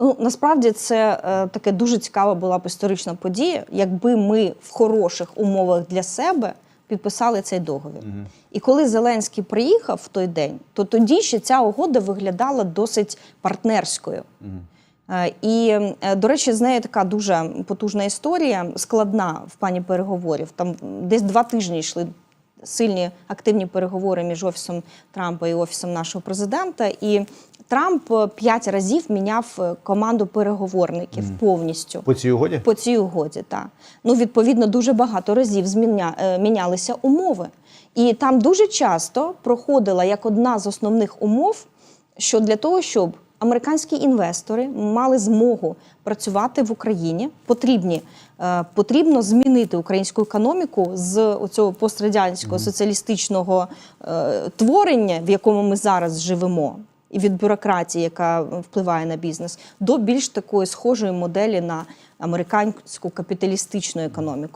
Ну насправді це е, таке дуже цікава була б історична подія, якби ми в хороших умовах для себе підписали цей договір. І коли Зеленський приїхав в той день, то тоді ще ця угода виглядала досить партнерською. Е, І, е, до речі, з нею така дуже потужна історія, складна в плані переговорів. Там десь два тижні йшли сильні активні переговори між офісом Трампа і офісом нашого президента. І Трамп е, п'ять разів міняв е, команду переговорників повністю. По цій угоді? По цій угоді, так. Ну, відповідно, дуже багато разів зміня... е, мінялися умови. І там дуже часто проходила як одна з основних умов, що для того, щоб американські інвестори мали змогу працювати в Україні, потрібні, потрібно змінити українську економіку з цього пострадянського соціалістичного творення, в якому ми зараз живемо від бюрократії, яка впливає на бізнес, до більш такої схожої моделі на американську капіталістичну економіку.